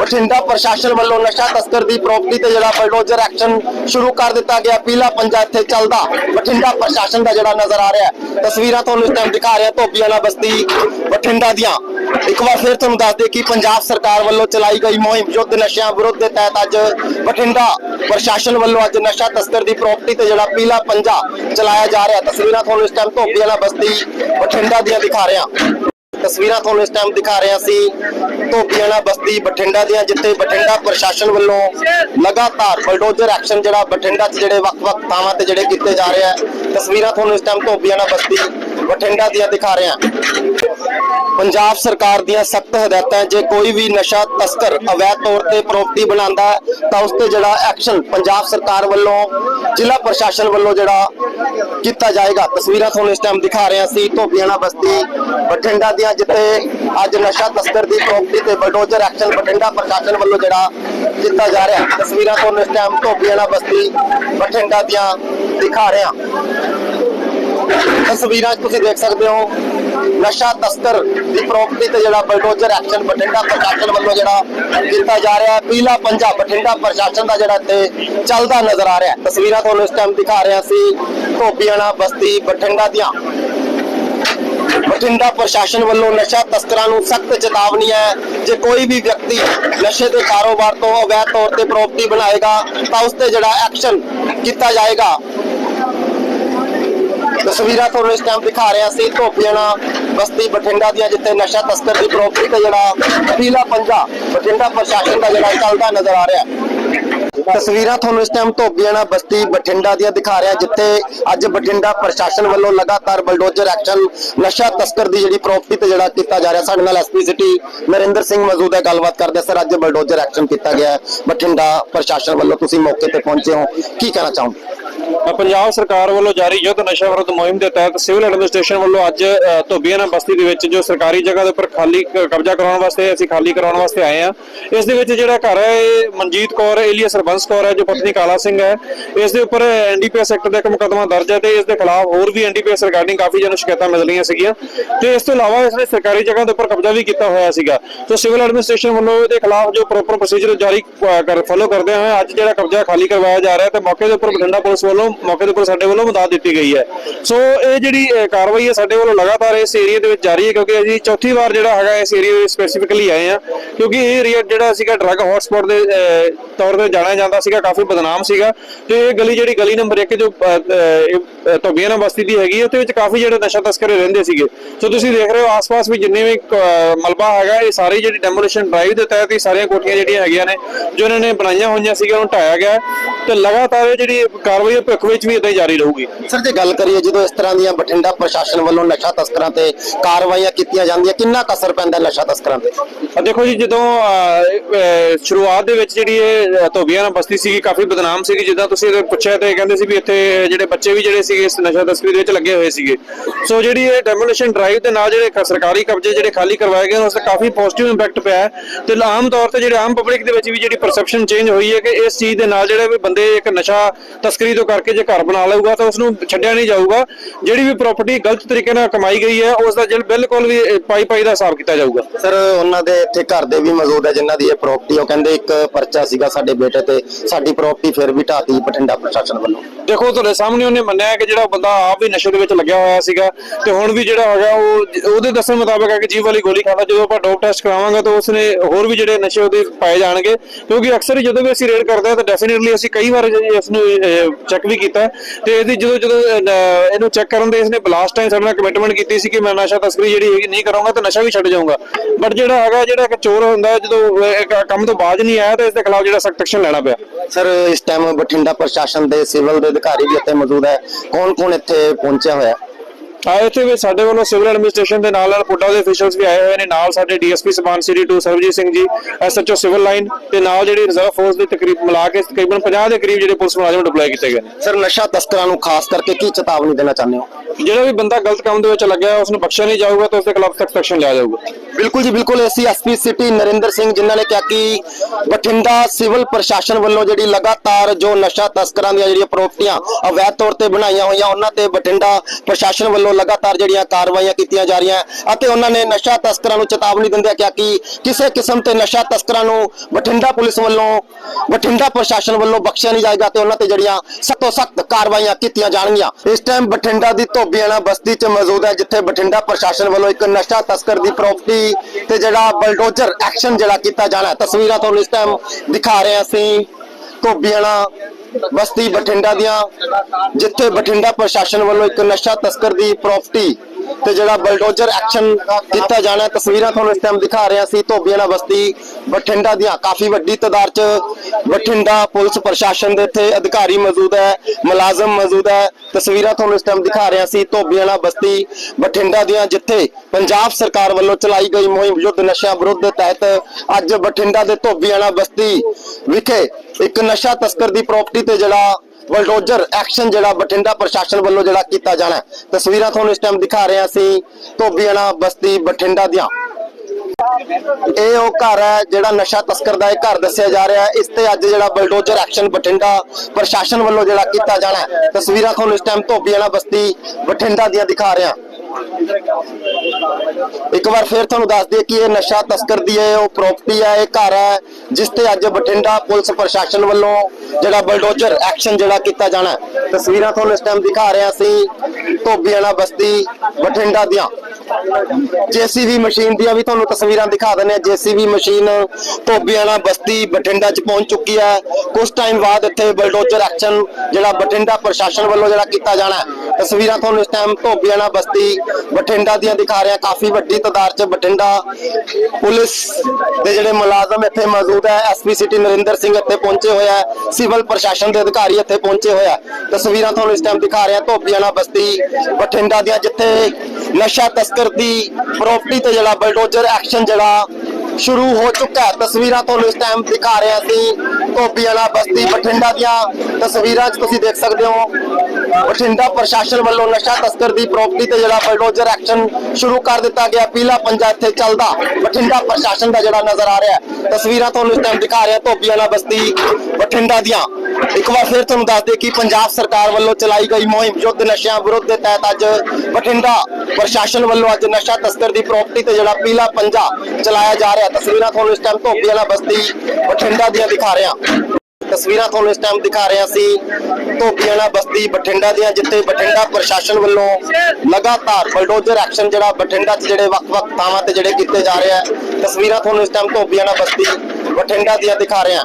ਬਠਿੰਡਾ ਪ੍ਰਸ਼ਾਸਨ ਵੱਲੋਂ ਨਸ਼ਾ ਤਸਕਰ ਦੀ ਪ੍ਰਾਪਰਟੀ ਤੇ ਜਿਹੜਾ ਬਲਡੋਜ਼ਰ ਐਕਸ਼ਨ ਸ਼ੁਰੂ ਕਰ ਦਿੱਤਾ ਗਿਆ। ਪੀਲਾ ਪੰਜਾ ਇੱਥੇ ਚੱਲਦਾ। ਬਠਿੰਡਾ ਪ੍ਰਸ਼ਾਸਨ ਦਾ ਜਿਹੜਾ ਨਜ਼ਰ ਆ ਰਿਹਾ ਤਸਵੀਰਾਂ ਤੁਹਾਨੂੰ ਇਸ ਟਾਈਮ ਦਿਖਾ ਰਹੇ ਰਿਹਾ ਧੋਬੀਆਣਾ ਬਸਤੀ ਬਠਿੰਡਾ ਦੀਆਂ। ਇੱਕ ਵਾਰ ਫਿਰ ਤੁਹਾਨੂੰ ਦੱਸ ਦੇ ਕਿ ਪੰਜਾਬ ਸਰਕਾਰ ਵੱਲੋਂ ਚਲਾਈ ਗਈ ਮੁਹਿੰਮ ਯੁੱਧ ਨਸ਼ਿਆਂ ਵਿਰੁੱਧ ਦੇ ਤਹਿਤ ਅੱਜ ਬਠਿੰਡਾ ਪ੍ਰਸ਼ਾਸਨ ਵੱਲੋਂ ਅੱਜ ਨਸ਼ਾ ਤਸਕਰ ਦੀ ਪ੍ਰਾਪਰਟੀ ਤੇ ਜਿਹੜਾ ਪੀਲਾ ਪੰਜਾ ਚਲਾਇਆ ਜਾ ਰਿਹਾ। ਤਸਵੀਰਾਂ ਤੁਹਾਨੂੰ ਇਸ ਟਾਈਮ ਧੋਬੀਆਣਾ ਬਸਤੀ ਬਠਿੰਡਾ ਦੀਆਂ ਦਿਖਾ ਰਿਹਾ। ਤਸਵੀਰਾਂ ਤੁਹਾਨੂੰ ਇਸ ਟਾਈਮ ਦਿਖਾ ਰਹੇ ਹਾਂ ਧੋਬੀਆਣਾ ਬਸਤੀ ਬਠਿੰਡਾ ਦੀਆਂ, ਜਿੱਥੇ ਬਠਿੰਡਾ ਪ੍ਰਸ਼ਾਸਨ ਵੱਲੋਂ ਲਗਾਤਾਰ ਬਲਡੋਜ਼ਰ ਐਕਸ਼ਨ ਜਿਹੜਾ ਬਠਿੰਡਾ 'ਚ ਜਿਹੜੇ ਵੱਖ-ਵੱਖ ਥਾਵਾਂ ਤੇ ਜਿਹੜੇ ਕੀਤੇ ਜਾ ਰਹੇ ਆ। ਤਸਵੀਰਾਂ ਤੁਹਾਨੂੰ ਇਸ ਟਾਈਮ ਧੋਬੀਆਣਾ ਬਸਤੀ ਬਠਿੰਡਾ ਦੀਆਂ ਦਿਖਾ ਰਿਹਾ। ਪੰਜਾਬ ਸਰਕਾਰ ਦੀਆਂ ਸਖਤ ਹਦਾਇਤਾਂ ਜੇ ਕੋਈ ਵੀ ਨਸ਼ਾ ਤਸਕਰ ਅਵੈਧ ਤੌਰ ਤੇ ਪ੍ਰਾਪਰਟੀ ਬਣਾਉਂਦਾ ਤਾਂ ਉਸ ਤੇ ਜਿਹੜਾ ਐਕਸ਼ਨ ਪੰਜਾਬ ਸਰਕਾਰ ਵੱਲੋਂ, ਜ਼ਿਲ੍ਹਾ ਪ੍ਰਸ਼ਾਸਨ ਵੱਲੋਂ ਜਿਹੜਾ ਕੀਤਾ ਜਾਏਗਾ। ਤਸਵੀਰਾਂ ਤੁਹਾਨੂੰ ਇਸ ਟਾਈਮ ਦਿਖਾ ਰਹੇ ਸੀ ਅਸੀਂ ਧੋਬੀਆਣਾ ਬਸਤੀ ਬਠਿੰਡਾ ਦੀਆਂ, ਜਿੱਥੇ ਅੱਜ ਨਸ਼ਾ ਤਸਕਰ ਦੀ ਪ੍ਰਾਪਰਟੀ ਤੇ ਬਲਡੋਜ਼ਰ ਐਕਸ਼ਨ ਬਠਿੰਡਾ ਪ੍ਰਸ਼ਾਸਨ ਵੱਲੋਂ ਜਿਹੜਾ ਕੀਤਾ ਜਾ ਰਿਹਾ। ਤਸਵੀਰਾਂ ਤੁਹਾਨੂੰ ਇਸ ਟਾਈਮ ਧੋਬੀਆਣਾ ਬਸਤੀ ਬਠਿੰਡਾ ਦੀਆਂ ਦਿਖਾ ਰਹੇ। ਤਸਵੀਰਾਂ ਤੁਸੀਂ ਦੇਖ ਸਕਦੇ ਹੋ ਨਸ਼ਾ ਤਸਕਰ ਦੀ ਪ੍ਰਾਪਰਟੀ ਤੇ ਜਿਹੜਾ ਬਲਡੋਜ਼ਰ ਐਕਸ਼ਨ ਬਠਿੰਡਾ ਪ੍ਰਸ਼ਾਸਨ ਵੱਲੋਂ ਜਿਹੜਾ ਕੀਤਾ ਜਾ ਰਿਹਾ ਪੀਲਾ ਪੰਜਾ ਬਠਿੰਡਾ ਪ੍ਰਸ਼ਾਸਨ ਦਾ ਜਿਹੜਾ ਇੱਥੇ ਚੱਲਦਾ ਨਜ਼ਰ ਆ ਰਿਹਾ ਤਸਵੀਰਾਂ ਤੁਹਾਨੂੰ ਇਸ ਟਾਈਮ ਦਿਖਾ ਰਹੇ ਹਾਂ ਧੋਬੀਆਣਾ ਬਸਤੀ ਬਠਿੰਡਾ ਦੀਆਂ। ਬਠਿੰਡਾ ਪ੍ਰਸ਼ਾਸਨ ਵੱਲੋਂ ਨਸ਼ਾ ਤਸਕਰਾਂ ਨੂੰ ਸਖਤ ਚੇਤਾਵਨੀ ਹੈ। ਜੇ ਕੋਈ ਵੀ ਵਿਅਕਤੀ ਨਸ਼ੇ ਦੇ ਕਾਰੋਬਾਰ ਤੋਂ ਅਵੈਧ ਤੌਰ ਤੇ ਪ੍ਰਾਪਰਟੀ ਬਣਾਏਗਾ ਤਾਂ ਉਸ ਤੇ ਜਿਹੜਾ ਐਕਸ਼ਨ ਕੀਤਾ ਜਾਏਗਾ। ਤਸਵੀਰਾਂ ਤੁਹਾਨੂੰ ਇਸ ਟਾਈਮ ਦਿਖਾ ਰਹੇ ਹਾਂ ਅਸੀਂ ਬਸਤੀ ਬਠਿੰਡਾ ਦੀਆਂ, ਜਿੱਥੇ ਨਸ਼ਾ ਤਸਕਰ ਦੀ ਪ੍ਰਾਪਰਟੀ ਤੇ ਜਿਹੜਾ ਪੀਲਾ ਪੰਜਾ ਬਠਿੰਡਾ ਪ੍ਰਸ਼ਾਸਨ ਦਾ ਜਿਹੜਾ ਚੱਲਦਾ ਨਜ਼ਰ ਆ ਰਿਹਾ। ਤਸਵੀਰਾਂ ਤੁਹਾਨੂੰ ਇਸ ਟਾਈਮ ਧੋਬੀਆਣਾ ਬਸਤੀ ਬਠਿੰਡਾ ਦੀਆਂ ਦਿਖਾ ਰਿਹਾ, ਜਿੱਥੇ ਅੱਜ ਬਠਿੰਡਾ ਪ੍ਰਸ਼ਾਸਨ ਵੱਲੋਂ ਲਗਾਤਾਰ ਬਲਡੋਜ਼ਰ ਐਕਸ਼ਨ ਨਸ਼ਾ ਤਸਕਰ ਦੀ ਜਿਹੜੀ ਪ੍ਰਾਪਰਟੀ ਤੇ ਜਿਹੜਾ ਕੀਤਾ ਜਾ ਰਿਹਾ, ਸਾਡੇ ਨਾਲ ਐਸਪੀ ਸਿਟੀ ਨਰਿੰਦਰ ਸਿੰਘ ਮੌਜੂਦ ਹੈ, ਗੱਲਬਾਤ ਕਰਦੇ ਸਰ ਅੱਜ ਬਲਡੋਜ਼ਰ ਐਕਸ਼ਨ ਕੀਤਾ ਗਿਆ ਬਠਿੰਡਾ ਪ੍ਰਸ਼ਾਸਨ ਵੱਲੋਂ ਤੁਸੀਂ ਮੌਕੇ ਤੇ ਪਹੁੰਚੇ ਹੋ, ਕੀ ਕਹਿਣਾ ਚਾਹੋਗੇ? ਪੰਜਾਬ ਸਰਕਾਰ ਵੱਲੋਂ ਜਾਰੀ ਯੁੱਧ ਨਸ਼ਾ ਵਿਰੁੱਧ ਮੁਹਿੰਮ ਦੇ ਤਹਿਤ ਸਿਵਲ ਐਡਮਿਨਿਸਟ੍ਰੇਸ਼ਨ ਵੱਲੋਂ ਅੱਜ ਧੋਬੀਆਣਾ ਬਸਤੀ ਦੇ ਵਿੱਚ ਜੋ ਸਰਕਾਰੀ ਜਗ੍ਹਾ ਦੇ ਉੱਪਰ ਖਾਲੀ ਕ- ਕਬਜ਼ਾ ਕਰਾਉਣ ਵਾਸਤੇ ਅਸੀਂ ਖਾਲੀ ਕਰਾਉਣ ਵਾਸਤੇ ਆਏ ਆ ਇਸ ਦੇ ਵਿੱਚ ਜਿਹੜਾ ਘਰ ਹੈ, ਇਹ ਮਨਜੀਤ ਕੌਰ, ਏਲੀਅਸ ਸਰਬੰਸ ਕੌਰ ਹੈ, ਜੋ ਪਤਨੀ ਕਾਲਾ ਸਿੰਘ ਹੈ। ਇਸ ਦੇ ਉੱਪਰ ਐਨਡੀਪੀਐਸ ਐਕਟ ਦਾ ਇੱਕ ਮੁਕੱਦਮਾ ਦਰਜ ਹੈ ਤੇ ਇਸ ਦੇ ਖਿਲਾਫ ਹੋਰ ਵੀ ਐਨਡੀਪੀਐਸ ਰਿਗਾਰਡਿੰਗ ਕਾਫੀ ਜਨ ਸ਼ਿਕਾਇਤਾਂ ਮਿਲ ਰਹੀਆਂ ਸੀਗੀਆਂ। ਤੇ ਇਸ ਤੋਂ ਇਲਾਵਾ ਇਸਨੇ ਸਰਕਾਰੀ ਜਗ੍ਹਾ ਦੇ ਉੱਪਰ ਕਬਜ਼ਾ ਵੀ ਕੀਤਾ ਹੋਇਆ ਸੀਗਾ। ਸੋ ਸਿਵਲ ਐਡਮਿਨਿਸਟ੍ਰੇਸ਼ਨ ਵੱਲੋਂ ਇਹਦੇ ਖਿਲਾਫ ਜੋ ਪ੍ਰੋਪਰ ਪ੍ਰੋਸੀਜਰ ਜਾਰੀ ਕਰ ਫੋਲੋ ਕਰਦੇ ਹੋਏ ਅੱਜ ਜਿਹੜਾ ਕਬਜ਼ਾ ਖਾਲੀ ਕਰਵਾਇਆ ਜਾ ਰਿਹਾ ਤੇ ਮੌਕੇ ਦੇ ਉੱਪਰ ਬਠਿੰਡਾ ਪੁਲਿਸ ਵੱਲੋਂ ਮੌਕੇ ਦੇ ਉੱਪਰ ਸਾਡੇ ਵੱਲੋਂ ਮਦਦ ਦਿੱਤੀ ਗਈ ਹੈ। ਸੋ ਇਹ ਜਿਹੜੀ ਕਾਰਵਾਈ ਹੈ ਸਾਡੇ ਵੱਲੋਂ ਲਗਾਤਾਰ ਇਸ ਏਰੀਆ ਦੇ ਵਿੱਚ ਜਾਰੀ ਹੈ ਕਿਉਂਕਿ ਅਸੀਂ ਚੌਥੀ ਵਾਰ ਜਿਹੜਾ ਹੈਗਾ ਇਸ ਏਰੀਆ ਵਿੱਚ ਸਪੈਸੀਫਿਕਲੀ ਆਏ ਆ ਕਿਉਂਕਿ ਇਹ ਏਰੀਆ ਜਿਹੜਾ ਸੀਗਾ ਡਰੱਗ ਹੌਟਸਪੌਟ ਦੇ ਤੌਰ ਤੇ ਜਾਣਿਆ ਜਾਂਦਾ ਸੀਗਾ ਕਾਫੀ ਬਦਨਾਮ ਸੀਗਾ। ਤੇ ਇਹ ਗਲੀ ਜਿਹੜੀ ਗਲੀ ਨੰਬਰ 1 ਜੋ ਅਹ, ਬਸਤੀ ਦੀ ਹੈਗੀ ਹੈ ਉਹਦੇ ਵਿੱਚ ਕਾਫੀ ਜਿਹੜੇ ਨਸ਼ਾ ਤਸਕਰੇ ਰਹਿੰਦੇ ਸੀਗੇ। ਸੋ ਤੁਸੀਂ ਦੇਖ ਰਹੇ ਹੋ ਆਸ-ਪਾਸ ਵੀ ਜਿੰਨੇ ਵੀ ਮਲਬਾ ਹੈਗਾ ਇਹ ਸਾਰੀ ਜਿਹੜੀ ਡੈਮੋਲੀਸ਼ਨ ਡਰਾਈਵ ਦੇ ਤਹਿਤ ਇਹ ਸਾਰੀਆਂ ਕੋਠੀਆਂ ਜਿਹੜੀਆਂ ਹੈਗੀਆਂ ਨੇ ਜੋ ਇਹਨਾਂ ਨੇ ਬਣਾਈਆਂ ਹੋਈਆਂ ਸੀਗੀਆਂ ਉਹਨੂੰ ਢਾਇਆ ਗਿਆ ਤੇ ਲਗਾਤਾਰ ਇਹ ਜਿਹੜੀ ਕਾਰਵਾਈ ਭਵਿੱਖ ਵਿੱਚ ਵੀ ਇਦਾਂ ਹੀ ਜਾਰੀ ਰਹੂਗੀ। ਸਰ ਜੇ ਗੱਲ ਕਰੀਏ ਜਦੋਂ ਇਸ ਤਰ੍ਹਾਂ ਦੀਆਂ ਬਠਿੰਡਾ ਪ੍ਰਸ਼ਾਸਨ ਵੱਲੋਂ ਨਸ਼ਾ ਤਸਕਰਾਂ ਤੇ ਕਾਰਵਾਈਆਂ ਕੀਤੀਆਂ ਜਾਂਦੀਆਂ ਕਿੰਨਾ ਕੁ ਅਸਰ ਪੈਂਦਾ ਨਸ਼ਾ ਤਸਕਰਾਂ ਤੇ? ਆ ਦੇਖੋ ਜੀ ਜਦੋਂ ਸ਼ੁਰੂਆਤ ਦੇ ਵਿੱਚ ਜਿਹੜੀ ਇਹ ਧੋਬੀਆਂ ਬਸਤੀ ਸੀਗੀ ਕਾਫੀ ਬਦਨਾਮ ਸੀਗੀ। ਜਿੱਦਾਂ ਤੁਸੀਂ ਪੁੱਛਿਆ ਤੇ ਕਹਿੰਦੇ ਸੀ ਵੀ ਇੱਥੇ ਜਿਹੜੇ ਬੱਚੇ ਵੀ ਜਿਹੜੇ ਸੀਗੇ ਇਸ ਨਸ਼ਾ ਤਸਕਰੀ ਦੇ ਵਿੱਚ ਲੱਗੇ ਹੋਏ ਸੀਗੇ। ਸੋ ਜਿਹੜੀ ਇਹ ਡੈਮੋਲੀਸ਼ਨ ਡਰਾਈਵ ਦੇ ਨਾਲ ਜਿਹੜੇ ਸਰਕਾਰੀ ਕਬਜ਼ੇ ਜਿਹੜੇ ਖਾਲੀ ਕਰਵਾਏ ਗਏ ਉਸ ਦਾ ਕਾਫੀ ਪੋਜ਼ਿਟਿਵ ਇੰਪੈਕਟ ਪਿਆ ਤੇ ਆਮ ਤੌਰ ਤੇ ਜਿਹੜੇ ਆਮ ਪਬਲਿਕ ਦੇ ਵਿੱਚ ਵੀ ਜਿਹੜੀ ਪਰਸੈਪਸ਼ਨ ਚੇਂਜ ਹੋਈ ਹੈ ਕਿ ਇਸ ਚੀਜ਼ ਦੇ ਨਾਲ ਜਿਹੜੇ ਵੀ ਬੰਦੇ ਇੱਕ ਨਸ਼ਾ ਤਸਕਰੀ ਤੋਂ ਕਰਕੇ ਜੇ ਘਰ ਬਣਾ ਲਊਗਾ ਤਾਂ ਉਸ ਨੂੰ ਛੱਡਿਆ ਨਹੀਂ ਜਾਊਗਾ। ਜਿਹੜੀ ਵੀ ਪ੍ਰਾਪਰਟੀ ਗਲਤ ਤਰੀਕੇ ਨਾਲ ਕਮਾਈ ਗਈ ਹੈ ਉਸ ਦਾ ਜਿਹੜਾ ਬਿਲਕੁਲ ਵੀ ਪਾਈ ਪਾਈ ਦਾ ਹਿਸਾਬ ਕੀਤਾ ਜਾਊਗਾ। ਸਰ ਉਹਨਾਂ ਦੇ ਇੱਥੇ ਘਰ ਦੇ ਵੀ ਮੌਜੂਦ ਹੈ ਜਿਨ੍ਹਾਂ ਦੀ ਇਹ ਪ੍ਰਾਪਰਟੀ ਉਹ ਕਹਿੰਦੇ ਇੱਕ ਪਰਚਾ ਸੀਗਾ ਸਾਡੇ ਬੇਟੇ ਤੇ। ਸਾਡੀ ਪ੍ਰਾਪਰਟੀ ਫਿਰ ਵੀ ਢਾਤੀ ਬਠਿੰਡਾ ਪ੍ਰਸ਼ਾਸਨ ਵੱਲੋਂ। ਦੇਖੋ ਤੁਹਾਡੇ ਸਾਹਮਣੇ ਉਹਨੇ ਮੰਨਿਆ ਕਿ ਜਿਹੜਾ ਬੰਦਾ ਆਪ ਵੀ ਨਸ਼ੇ ਦੇ ਵਿੱਚ ਲੱਗਿਆ ਹੋਇਆ ਸੀਗਾ ਤੇ ਹੁਣ ਵੀ ਜਿਹੜਾ ਹੈਗਾ ਉਹ ਉਹਦੇ ਦੱਸਣ ਮੁਤਾਬਕ ਹੈ ਕਿ ਜੀਵ ਵਾਲੀ ਗੋਲੀ ਖਾਂਦਾ। ਜਦੋਂ ਆਪਾਂ ਡੋਪ ਟੈਸਟ ਕਰਾਵਾਂਗੇ ਤਾਂ ਉਸਨੇ ਹੋਰ ਵੀ ਜਿਹੜੇ ਨਸ਼ੇ ਉਹਦੇ ਪਾਏ ਜਾਣਗੇ। ਕਿਉਂਕਿ ਅਕਸਰ ਹੀ ਜਦੋਂ ਵੀ ਅਸੀਂ ਰੇਡ ਕਰਦੇ ਹਾਂ ਤਾਂ ਡੈਫੀਨਿਟਲੀ ਅਸੀਂ ਕਈ ਵਾਰ ਇਸ ਨੂੰ ਚੈੱਕ ਵੀ ਕੀਤਾ ਤੇ ਇਹਦੀ ਜਦੋਂ ਜਦੋਂ ਇਹਨੂੰ ਚੈੱਕ ਕਰਨ ਦੇ ਇਸਨੇ ਬਲਾਸਟ ਟਾਈਮ ਸਾਡੇ ਨਾਲ ਕਮਿਟਮੈਂਟ ਕੀਤੀ ਸੀ ਕਿ ਮੈਂ ਨਸ਼ਾ ਤਸਕਰੀ ਜਿਹੜੀ ਹੈਗੀ ਨਹੀਂ ਕਰਾਂਗਾ ਤਾਂ ਨਸ਼ਾ ਵੀ ਛੱਡ ਜਾਊਂਗਾ। ਬਟ ਜਿਹੜਾ ਹੈਗਾ, ਜਿਹੜਾ ਇੱਕ ਚੋਰ ਹੁੰਦਾ ਜਦੋਂ ਕੰਮ ਤੋਂ ਬਾਜ ਨਹੀਂ ਆਇਆ ਤਾਂ ਇਸ ਦੇ ਖਿਲਾਫ ਜਿਹੜਾ ਸਖਤ ਐਕਸ਼ਨ ਲੈਣਾ ਪਿਆ। ਸਰ ਇਸ ਟਾਈਮ ਬਠਿੰਡਾ ਪ੍ਰਸ਼ਾਸਨ ਦੇ ਸਿਵਲ ਦੇ ਅਧਿਕਾਰੀ ਵੀ ਇੱਥੇ ਮੌਜੂਦ ਹੈ। ਕੌਣ ਕੌਣ ਇੱਥੇ ਪਹੁੰਚਿਆ ਹੋਇਆ ਹੈ? ਆ ਇੱਥੇ ਵੀ ਸਾਡੇ ਵੱਲੋਂ ਸਿਵਲ ਐਡਮਿਨਿਸਟ੍ਰੇਸ਼ਨ ਦੇ ਨਾਲ ਨਾਲ ਪੁੱਡਾ ਦੇ ਅਫੀਸ਼ੀਅਲਸ ਵੀ ਆਏ ਹੋਏ ਨੇ ਨਾਲ ਸਾਡੇ ਡੀਐਸਪੀ ਸਬਾਨ city 2 Sarabjit Singh ji SHO civil line ਤੇ ਨਾਲ ਜਿਹੜੀ ਰਿਜ਼ਰਵ ਫੋਰਸ ਦੇ ਤਕਰੀਬ ਮਿਲਾ ਕੇ ਤਕਰੀਬਨ 50 ਦੇ ਕਰੀਬ ਜਿਹੜੇ ਪੁਲਿਸ ਮੁਲਾਜ਼ਮ ਡਿਪਲੋਏ ਕੀਤੇ ਗਏ ਨੇ। ਸਰ ਨਸ਼ਾ ਤਸਕਰਾਂ ਨੂੰ ਖਾਸ ਕਰਕੇ ਕੀ ਚੇਤਾਵਨੀ ਦੇਣਾ ਚਾਹੁੰਦੇ ਹੋ? ਜਿਹੜਾ ਵੀ ਬੰਦਾ ਗਲਤ ਕੰਮ ਦੇ ਵਿੱਚ ਲੱਗਿਆ ਉਸ ਨੂੰ ਬਖਸ਼ਿਆ ਨਹੀਂ ਜਾਊਗਾ ਤੇ ਉਸ ਦੇ ਖਿਲਾਫ ਸਖਤ ਐਕਸ਼ਨ ਲਿਆ ਜਾਊਗਾ। ਬਿਲਕੁਲ ਜੀ ਬਿਲਕੁਲ। ਐਸੀ ਐਸਪੀ ਸਿਟੀ ਨਰਿੰਦਰ ਸਿੰਘ ਜਿਨ੍ਹਾਂ ਨੇ ਕਿਹਾ ਕਿ ਬਠਿੰਡਾ ਸਿਵਲ ਪ੍ਰਸ਼ਾਸਨ ਵੱਲੋਂ ਜਿਹੜੀ ਲਗਾਤਾਰ ਜੋ ਨਸ਼ਾ ਤਸਕਰਾਂ ਦੀਆਂ ਜਿਹੜੀਆਂ ਪ੍ਰਾਪਰਟੀਆਂ ਅਵੈਧ ਤੌਰ ਤੇ ਬਣਾਈਆਂ ਹੋਈਆਂ ਉਹਨਾਂ ਤੇ ਬਠਿੰਡਾ ਪ੍ਰਸ਼ਾਸਨ ਵੱਲੋਂ ਲਗਾਤਾਰ ਜਿਹੜੀਆਂ ਕਾਰਵਾਈਆਂ ਕੀਤੀਆਂ ਜਾ ਰਹੀਆਂ ਅਤੇ ਉਹਨਾਂ ਨੇ ਨਸ਼ਾ ਤਸਕਰਾਂ ਨੂੰ ਚੇਤਾਵਨੀ ਦਿੰਦਿਆਂ ਕਿਹਾ ਕਿ ਕਿਸੇ ਕਿਸਮ ਤੇ ਨਸ਼ਾ ਤਸਕਰਾਂ ਨੂੰ ਬਠਿੰਡਾ ਪੁਲਿਸ ਵੱਲੋਂ, ਬਠਿੰਡਾ ਪ੍ਰਸ਼ਾਸਨ ਵੱਲੋਂ ਬਖਸ਼ਿਆ ਨਹੀਂ ਜਾਏਗਾ ਤੇ ਉਹਨਾਂ ਤੇ ਜਿਹੜੀਆਂ ਸਖਤ ਸਖਤ ਕਾਰਵਾਈਆਂ ਕੀਤੀਆਂ ਜਾਣਗੀਆਂ। ਇਸ ਟਾਈਮ ਬਠਿੰਡਾ ਦੀ ਧੋਬੀਆਣਾ ਬਸਤੀ 'ਚ ਮੌਜੂਦ ਹੈ, ਜਿੱਥੇ ਬਠਿੰਡਾ ਪ੍ਰਸ਼ਾਸਨ ਵੱਲੋਂ ਇੱਕ ਨਸ਼ਾ ਤਸਕਰ ਦੀ ਪ੍ਰਾਪਰਟੀ ਤੇ ਜਿਹੜਾ ਬਲਡੋਜ਼ਰ ਐਕਸ਼ਨ ਜਿਹੜਾ ਕੀਤਾ ਜਾਣਾ ਤਸਵੀਰਾਂ ਤੁਹਾਨੂੰ ਇਸ ਟਾਈਮ ਦਿਖਾ ਰਹੇ ਹਾਂ ਅਸੀਂ। ਧੋਬੀਆਣਾ ਬਸਤੀ ਬਠਿੰਡਾ ਦੀਆਂ, ਜਿੱਥੇ ਬਠਿੰਡਾ ਪ੍ਰਸ਼ਾਸਨ ਵੱਲੋਂ ਇੱਕ ਨਸ਼ਾ ਤਸਕਰ ਦੀ ਪ੍ਰਾਪਰਟੀ ਤੇ ਜਿਹੜਾ ਬਲਡੋਜ਼ਰ ਐਕਸ਼ਨ ਕੀਤਾ ਜਾਣਾ ਤਸਵੀਰਾਂ ਤੁਹਾਨੂੰ ਇਸ ਟਾਈਮ ਦਿਖਾ ਰਿਹਾ ਸੀ। ਅਸੀਂ ਧੋਬੀਆਣਾ ਬਸਤੀ ਬਠਿੰਡਾ ਦੀਆਂ, ਕਾਫੀ ਵੱਡੀ ਤਾਦਾਦ 'ਚ ਬਠਿੰਡਾ ਪੁਲਿਸ ਪ੍ਰਸ਼ਾਸਨ ਦੇ ਇੱਥੇ ਅਧਿਕਾਰੀ ਮੌਜੂਦ ਹੈ, ਮੁਲਾਜ਼ਮ ਮੌਜੂਦ ਹੈ। ਤਸਵੀਰਾਂ ਤੁਹਾਨੂੰ ਇਸ ਟਾਈਮ ਦਿਖਾ ਰਿਹਾ ਸੀ ਅਸੀਂ ਧੋਬੀਆਣਾ ਬਸਤੀ ਬਠਿੰਡਾ ਦੀਆਂ, ਜਿੱਥੇ ਪੰਜਾਬ ਸਰਕਾਰ ਵੱਲੋਂ ਚਲਾਈ ਗਈ ਮੁਹਿੰਮ ਯੁੱਧ ਨਸ਼ਿਆਂ ਵਿਰੁੱਧ ਤਹਿਤ ਅੱਜ ਬਠਿੰਡਾ ਦੇ ਧੋਬੀਆਣਾ ਬਸਤੀ ਵਿਖੇ ਇੱਕ ਨਸ਼ਾ ਤਸਕਰ ਦੀ ਪ੍ਰਾਪਰਟੀ ਤੇ ਜਿਹੜਾ ਬਲਡੋਜ਼ਰ ਐਕਸ਼ਨ ਜਿਹੜਾ ਬਠਿੰਡਾ ਪ੍ਰਸ਼ਾਸਨ ਵੱਲੋਂ ਜਿਹੜਾ ਕੀਤਾ ਜਾਣਾ ਤਸਵੀਰਾਂ ਤੁਹਾਨੂੰ ਇਸ ਟਾਈਮ ਦਿਖਾ ਰਿਹਾ ਸੀ ਅਸੀਂ ਧੋਬੀਆਣਾ ਬਸਤੀ ਬਠਿੰਡਾ ਦੀਆਂ। ਇਹ ਉਹ ਘਰ ਹੈ ਜਿਹੜਾ ਨਸ਼ਾ ਤਸਕਰ ਦਾ ਇਹ ਘਰ ਦੱਸਿਆ ਜਾ ਰਿਹਾ ਹੈ। ਇਸ ਤੇ ਅੱਜ ਜਿਹੜਾ ਬਲਡੋਜ਼ਰ ਐਕਸ਼ਨ ਬਠਿੰਡਾ ਪ੍ਰਸ਼ਾਸਨ ਵੱਲੋਂ ਜਿਹੜਾ ਕੀਤਾ ਜਾਣਾ ਤਸਵੀਰਾਂ ਤੁਹਾਨੂੰ ਇਸ ਟਾਈਮ ਧੋਬੀਆਣਾ ਬਸਤੀ ਬਠਿੰਡਾ ਦੀਆਂ ਦਿਖਾ ਰਿਹਾ ਇੱਕ ਵਾਰ ਫਿਰ ਤੁਹਾਨੂੰ ਦੱਸ ਦਈਏ ਕਿ ਇਹ ਨਸ਼ਾ ਤਸਕਰ ਦੀ ਹੈ ਉਹ ਪ੍ਰਾਪਰਟੀ ਹੈ, ਇਹ ਘਰ ਹੈ, ਜਿਸ ਤੇ ਅੱਜ ਬਠਿੰਡਾ ਪੁਲਿਸ ਪ੍ਰਸ਼ਾਸਨ ਵੱਲੋਂ ਜਿਹੜਾ ਬਲਡੋਜ਼ਰ ਐਕਸ਼ਨ ਜਿਹੜਾ ਕੀਤਾ ਜਾਣਾ ਤਸਵੀਰਾਂ ਤੁਹਾਨੂੰ ਇਸ ਟਾਈਮ ਦਿਖਾ ਰਿਹਾ ਸੀ ਅਸੀਂ ਧੋਬੀਆਣਾ ਬਸਤੀ ਬਠਿੰਡਾ ਦੀਆਂ। ਜੀਸੀਬੀ ਮਸ਼ੀਨ ਦੀਆਂ ਵੀ ਤੁਹਾਨੂੰ ਤਸਵੀਰਾਂ ਦਿਖਾ ਦਿੰਦੇ ਆ ਜੀਸੀਬੀ ਮਸ਼ੀਨ ਧੋਬੀਆਣਾ ਬਸਤੀ ਬਠਿੰਡਾ ਚ ਪਹੁੰਚ ਚੁੱਕੀ ਹੈ। ਕੁਝ ਟਾਈਮ ਬਾਅਦ ਇੱਥੇ ਬਲਡੋਜ਼ਰ ਐਕਸ਼ਨ ਜਿਹੜਾ ਬਠਿੰਡਾ ਪ੍ਰਸ਼ਾਸਨ ਵੱਲੋਂ ਜਿਹੜਾ ਕੀਤਾ ਜਾਣਾ ਤਸਵੀਰਾਂ ਤੁਹਾਨੂੰ ਇਸ ਟਾਈਮ ਧੋਬੀਆਣਾ ਬਸਤੀ ਬਠਿੰਡਾ ਦੀਆਂ ਦਿਖਾ ਰਿਹਾ। ਕਾਫੀ ਵੱਡੀ ਤਾਦਾਦ ਚ ਬਠਿੰਡਾ ਪੁਲਿਸ ਦੇ ਜਿਹੜੇ ਮੁਲਾਜ਼ਮ ਇੱਥੇ ਮੌਜੂਦ ਹੈ। ਐਸਪੀ ਸਿਟੀ ਨਰਿੰਦਰ ਸਿੰਘ ਇੱਥੇ ਪਹੁੰਚੇ ਹੋਇਆ ਹੈ ਸਿਵਲ ਪ੍ਰਸ਼ਾਸਨ ਦੇ ਅਧਿਕਾਰੀ ਇੱਥੇ ਪਹੁੰਚੇ ਹੋਇਆ ਤਸਵੀਰਾਂ ਤੁਹਾਨੂੰ ਇਸ ਟਾਈਮ ਦਿਖਾ ਰਿਹਾ। ਧੋਬੀਆਣਾ ਬਸਤੀ ਬਠਿੰਡਾ ਦੀਆਂ, ਜਿੱਥੇ ਨਸ਼ਾ ਤਸਕਰ ਦੀ ਪ੍ਰਾਪਰਟੀ ਤੇ ਜਿਹੜਾ ਬਲਡੋਜ਼ਰ ਐਕਸ਼ਨ ਜਿਹੜਾ ਸ਼ੁਰੂ ਹੋ ਚੁੱਕਾ ਹੈ। ਤਸਵੀਰਾਂ ਤੁਹਾਨੂੰ ਇਸ ਟਾਈਮ ਦਿਖਾ ਰਹੇ ਹਾਂ ਅਸੀਂ ਧੋਬੀਆਣਾ ਬਸਤੀ ਬਠਿੰਡਾ ਦੀਆਂ ਤਸਵੀਰਾਂ 'ਚ ਤੁਸੀਂ ਦੇਖ ਸਕਦੇ ਹੋ। ਬਠਿੰਡਾ ਪ੍ਰਸ਼ਾਸਨ ਵੱਲੋਂ ਨਸ਼ਾ ਤਸਕਰ ਦੀ ਪ੍ਰਾਪਰਟੀ ਤੇ ਜਿਹੜਾ ਬਲਡੋਜ਼ਰ ਐਕਸ਼ਨ ਸ਼ੁਰੂ ਕਰ ਦਿੱਤਾ ਗਿਆ। ਪੀਲਾ ਪੰਜਾ ਇੱਥੇ ਚੱਲਦਾ। ਬਠਿੰਡਾ ਪ੍ਰਸ਼ਾਸਨ ਦਾ ਜਿਹੜਾ ਨਜ਼ਰ ਆ ਰਿਹਾ ਤਸਵੀਰਾਂ ਤੁਹਾਨੂੰ ਇਸ ਟਾਈਮ ਦਿਖਾ ਰਿਹਾ ਧੋਬੀਆਣਾ ਬਸਤੀ ਬਠਿੰਡਾ ਦੀਆਂ। ਇੱਕ ਵਾਰ ਫਿਰ ਤੁਹਾਨੂੰ ਦੱਸ ਦੇ ਕਿ ਪੰਜਾਬ ਸਰਕਾਰ ਵੱਲੋਂ ਚਲਾਈ ਗਈ ਮੁਹਿੰਮ ਯੁੱਧ ਨਸ਼ਿਆਂ ਵਿਰੁੱਧ ਦੇ ਤਹਿਤ ਅੱਜ ਬਠਿੰਡਾ ਪ੍ਰਸ਼ਾਸਨ ਵੱਲੋਂ ਅੱਜ ਨਸ਼ਾ ਤਸਕਰ ਦੀ ਪ੍ਰਾਪਰਟੀ ਤੇ ਜਿਹੜਾ ਪੀਲਾ ਪੰਜਾ ਚਲਾਇਆ ਜਾ ਰਿਹਾ ਤਸਵੀਰਾਂ ਤੁਹਾਨੂੰ ਇਸ ਟਾਈਮ ਧੋਬੀਆਣਾ ਬਸਤੀ ਬਠਿੰਡਾ ਦੀਆਂ ਦਿਖਾ ਰਿਹਾ ਤਸਵੀਰਾਂ ਤੁਹਾਨੂੰ ਇਸ ਟਾਈਮ ਦਿਖਾ ਰਿਹਾ ਸੀ। ਧੋਬੀਆਣਾ ਬਸਤੀ ਬਠਿੰਡਾ ਦੀਆਂ, ਜਿੱਥੇ ਬਠਿੰਡਾ ਪ੍ਰਸ਼ਾਸਨ ਵੱਲੋਂ ਲਗਾਤਾਰ ਬਲਡੋਜ਼ਰ ਐਕਸ਼ਨ ਜਿਹੜਾ ਬਠਿੰਡਾ 'ਚ ਜਿਹੜੇ ਵੱਖ-ਵੱਖ ਥਾਵਾਂ ਤੇ ਜਿਹੜੇ ਕੀਤੇ ਜਾ ਰਹੇ ਆ। ਤਸਵੀਰਾਂ ਤੁਹਾਨੂੰ ਇਸ ਟਾਈਮ ਧੋਬੀਆਣਾ ਬਸਤੀ ਬਠਿੰਡਾ ਦੀਆਂ ਦਿਖਾ ਰਹੇ ਹਾਂ।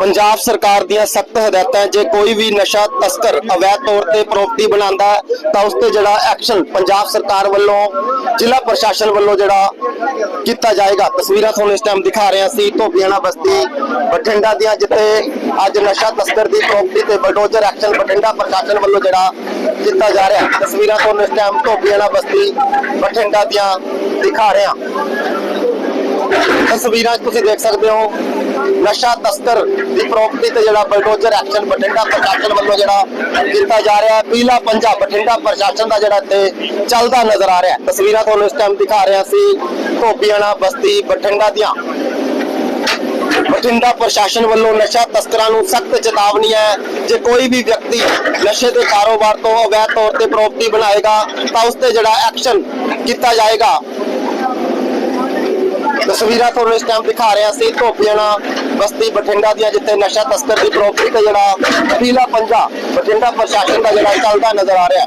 ਪੰਜਾਬ ਸਰਕਾਰ ਦੀਆਂ ਸਖਤ ਹਦਾਇਤਾਂ, ਜੇ ਕੋਈ ਵੀ ਨਸ਼ਾ ਤਸਕਰ ਅਵੈਧ ਤੌਰ ਤੇ ਪ੍ਰਾਪਰਟੀ ਬਣਾਉਂਦਾ ਤਾਂ ਉਸ ਤੇ ਜਿਹੜਾ ਐਕਸ਼ਨ ਪੰਜਾਬ ਸਰਕਾਰ ਵੱਲੋਂ, ਜ਼ਿਲ੍ਹਾ ਪ੍ਰਸ਼ਾਸਨ ਵੱਲੋਂ ਜਿਹੜਾ ਕੀਤਾ ਜਾਏਗਾ। ਤਸਵੀਰਾਂ ਤੁਹਾਨੂੰ ਇਸ ਟਾਈਮ ਦਿਖਾ ਰਹੇ ਹਾਂ ਸੀ ਧੋਬੀਆਣਾ ਬਸਤੀ ਬਠਿੰਡਾ ਦੀਆਂ, ਜਿੱਥੇ ਅੱਜ ਨਸ਼ਾ ਤਸਕਰ ਦੀ ਪ੍ਰਾਪਰਟੀ ਤੇ ਬਲਡੋਜ਼ਰ ਐਕਸ਼ਨ ਬਠਿੰਡਾ ਪ੍ਰਸ਼ਾਸਨ ਵੱਲੋਂ ਜਿਹੜਾ ਕੀਤਾ ਜਾ ਰਿਹਾ। ਤਸਵੀਰਾਂ ਤੁਹਾਨੂੰ ਇਸ ਟਾਈਮ ਧੋਬੀਆਣਾ ਬਸਤੀ ਬਠਿੰਡਾ ਦੀਆਂ ਦਿਖਾ ਰਹੇ ਹਾਂ। ਤਸਵੀਰਾਂ 'ਚ ਤੁਸੀਂ ਦੇਖ ਸਕਦੇ ਹੋ। ਨਸ਼ਾ ਤਸਕਰ ਦੀ ਪ੍ਰਾਪਰਟੀ ਤੇ ਜਿਹੜਾ ਬਲਡੋਜ਼ਰ ਐਕਸ਼ਨ ਬਠਿੰਡਾ ਪ੍ਰਸ਼ਾਸਨ ਵੱਲੋਂ ਜਿਹੜਾ ਕੀਤਾ ਜਾ ਰਿਹਾ ਪੀਲਾ ਪੰਜਾ ਬਠਿੰਡਾ ਪ੍ਰਸ਼ਾਸਨ ਦਾ ਜਿਹੜਾ ਇੱਥੇ ਚੱਲਦਾ ਨਜ਼ਰ ਆ ਰਿਹਾ ਤਸਵੀਰਾਂ ਤੁਹਾਨੂੰ ਇਸ ਟਾਈਮ ਦਿਖਾ ਰਿਹਾ ਸੀ ਧੋਬੀਆਣਾ ਬਸਤੀ ਬਠਿੰਡਾ ਦੀਆਂ। ਬਠਿੰਡਾ ਪ੍ਰਸ਼ਾਸਨ ਵੱਲੋਂ ਨਸ਼ਾ ਤਸਕਰਾਂ ਨੂੰ ਸਖਤ ਚੇਤਾਵਨੀ ਹੈ। ਜੇ ਕੋਈ ਵੀ ਵਿਅਕਤੀ ਨਸ਼ੇ ਦੇ ਕਾਰੋਬਾਰ ਤੋਂ ਅਵੈਧ ਤੌਰ ਤੇ ਪ੍ਰਾਪਰਟੀ ਬਣਾਏਗਾ ਤਾਂ ਉਸ ਤੇ ਜਿਹੜਾ ਐਕਸ਼ਨ ਕੀਤਾ ਜਾਏਗਾ। ਤਸਵੀਰਾਂ ਤੁਹਾਨੂੰ ਇਸ ਟਾਈਮ ਦਿਖਾ ਰਿਹਾ ਸੀ ਧੋਬੀਆਣਾ ਬਸਤੀ ਬਠਿੰਡਾ ਦੀਆਂ, ਜਿੱਥੇ ਨਸ਼ਾ ਤਸਕਰ ਦੀ ਪ੍ਰਾਪਰਟੀ ਤੇ ਜਿਹੜਾ ਪੀਲਾ ਪੰਜਾ, ਬਠਿੰਡਾ ਪ੍ਰਸ਼ਾਸਨ ਦਾ ਜਿਹੜਾ ਚੱਲਦਾ ਨਜ਼ਰ ਆ ਰਿਹਾ।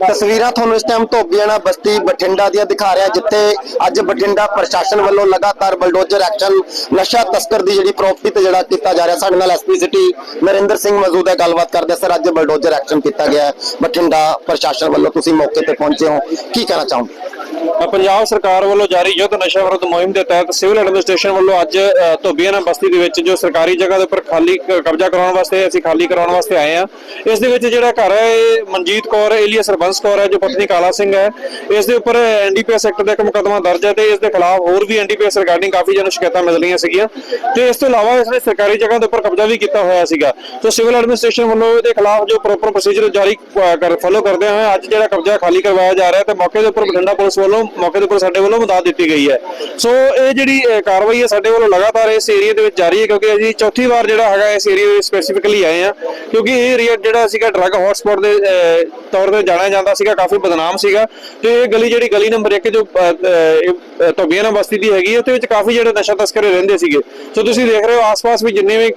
ਤਸਵੀਰਾਂ ਤੁਹਾਨੂੰ ਇਸ ਟਾਈਮ ਧੋਬੀਆਣਾ ਬਸਤੀ ਬਠਿੰਡਾ ਦੀਆਂ ਦਿਖਾ ਰਿਹਾ ਜਿੱਥੇ ਅੱਜ ਬਠਿੰਡਾ ਪ੍ਰਸ਼ਾਸਨ ਵੱਲੋਂ ਲਗਾਤਾਰ ਬਲਡੋਜ਼ਰ ਐਕਸ਼ਨ ਨਸ਼ਾ ਤਸਕਰ ਦੀ ਜਿਹੜੀ ਪ੍ਰਾਪਰਟੀ ਤੇ ਜਿਹੜਾ ਕੀਤਾ ਜਾ ਰਿਹਾ ਸਾਡੇ ਨਾਲ ਐਸਪੀ ਸਿਟੀ ਨਰਿੰਦਰ ਸਿੰਘ ਮੌਜੂਦ ਹੈ ਗੱਲਬਾਤ ਕਰਦੇ ਸਰ ਅੱਜ ਬਲਡੋਜ਼ਰ ਐਕਸ਼ਨ ਕੀਤਾ ਗਿਆ ਹੈ ਬਠਿੰਡਾ ਪ੍ਰਸ਼ਾਸਨ ਵੱਲੋਂ ਤੁਸੀਂ ਮੌਕੇ ਤੇ ਪਹੁੰਚੇ ਹੋ। ਕੀ ਕਹਿਣਾ ਚਾਹੋਗੇ? ਪੰਜਾਬ ਸਰਕਾਰ ਵੱਲੋਂ ਜਾਰੀ ਯੁੱਧ ਨਸ਼ਾ ਵਿਰੁੱਧ ਮੁਹਿੰਮ ਦੇ ਤਹਿਤ ਸਿਵਲ ਐਡਮਿਨਿਸਟ੍ਰੇਸ਼ਨ ਵੱਲੋਂ ਅੱਜ ਅ, ਧੋਬੀਆਣਾ ਬਸਤੀ ਦੇ ਵਿੱਚ ਜੋ ਸਰਕਾਰੀ ਜਗ੍ਹਾ ਦੇ ਉੱਪਰ ਖਾਲੀ ਕਬਜ਼ਾ ਕਰਾਉਣ ਵਾਸਤੇ ਅਸੀਂ ਖਾਲੀ ਕਰਾਉਣ ਵਾਸਤੇ ਆਏ ਆ ਇਸ ਦੇ ਵਿੱਚ ਜਿਹੜਾ ਘਰ ਹੈ ਇਹ ਮਨਜੀਤ ਕੌਰ ਏਲੀਅਸ ਸਰਬੰਸ ਕੌਰ ਹੈ, ਜੋ ਪਤਨੀ ਕਾਲਾ ਸਿੰਘ ਹੈ। ਇਸ ਦੇ ਉੱਪਰ ਐਨਡੀਪੀਐਸ ਐਕਟ ਦਾ ਇੱਕ ਮੁਕੱਦਮਾ ਦਰਜ ਹੈ ਤੇ ਇਸ ਦੇ ਖਿਲਾਫ ਹੋਰ ਵੀ ਐਨਡੀਪੀਐਸ ਰਿਗਾਰਡਿੰਗ ਕਾਫੀ ਜਨ ਸ਼ਿਕਾਇਤਾਂ ਮਿਲ ਰਹੀਆਂ ਸੀਗੀਆਂ। ਤੇ ਇਸ ਤੋਂ ਇਲਾਵਾ ਇਸਨੇ ਸਰਕਾਰੀ ਜਗ੍ਹਾ ਦੇ ਉੱਪਰ ਕਬਜ਼ਾ ਵੀ ਕੀਤਾ ਹੋਇਆ ਸੀਗਾ। ਸੋ ਸਿਵਲ ਐਡਮਿਨਿਸਟ੍ਰੇਸ਼ਨ ਵੱਲੋਂ ਇਹਦੇ ਖਿਲਾਫ ਜੋ ਪ੍ਰੋਪਰ ਪ੍ਰੋਸੀਜਰ ਜਾਰੀ ਕਰ ਫੋਲੋ ਕਰਦੇ ਹੋਏ ਅੱਜ ਜਿਹੜਾ ਕਬਜ਼ਾ ਖਾਲੀ ਕਰਵਾਇਆ ਜਾ ਰਿਹਾ ਤੇ ਮੌਕੇ ਦੇ ਉੱਪਰ ਬਠਿੰਡਾ ਪੁਲਿਸ ਵੱਲੋਂ, ਮੌਕੇ ਦੇ ਉੱਪਰ ਸਾਡੇ ਵੱਲੋਂ ਮਦਦ ਦਿੱਤੀ ਗਈ ਹੈ। ਸੋ ਇਹ ਜਿਹੜੀ ਕਾਰਵਾਈ ਹੈ ਸਾਡੇ ਵੱਲੋਂ ਲਗਾਤਾਰ ਇਸ ਏਰੀਆ ਦੇ ਵਿੱਚ ਜਾਰੀ ਹੈ ਕਿਉਂਕਿ ਅਸੀਂ ਚੌਥੀ ਵਾਰ ਜਿਹੜਾ ਹੈਗਾ ਇਸ ਏਰੀਆ ਵਿੱਚ ਸਪੈਸੀਫਿਕਲੀ ਆਏ ਆ ਕਿਉਂਕਿ ਇਹ ਏਰੀਆ ਜਿਹੜਾ ਸੀਗਾ ਡਰੱਗ ਹੌਟਸਪੌਟ ਦੇ ਤੌਰ ਤੇ ਜਾਣਿਆ ਜਾਂਦਾ ਸੀਗਾ ਕਾਫੀ ਬਦਨਾਮ ਸੀਗਾ ਤੇ ਇਹ ਗਲੀ ਜਿਹੜੀ ਗਲੀ ਨੰਬਰ 1 ਜੋ ਧੋਬੀਆਣਾ ਬਸਤੀ ਦੀ ਹੈਗੀ ਉਹਦੇ ਵਿੱਚ ਕਾਫੀ ਜਿਹੜੇ ਨਸ਼ਾ ਤਸਕਰ ਰਹਿੰਦੇ ਸੀਗੇ। ਸੋ ਤੁਸੀਂ ਦੇਖ ਰਹੇ ਹੋ ਆਸ-ਪਾਸ ਵੀ ਜਿੰਨੇ ਵੀ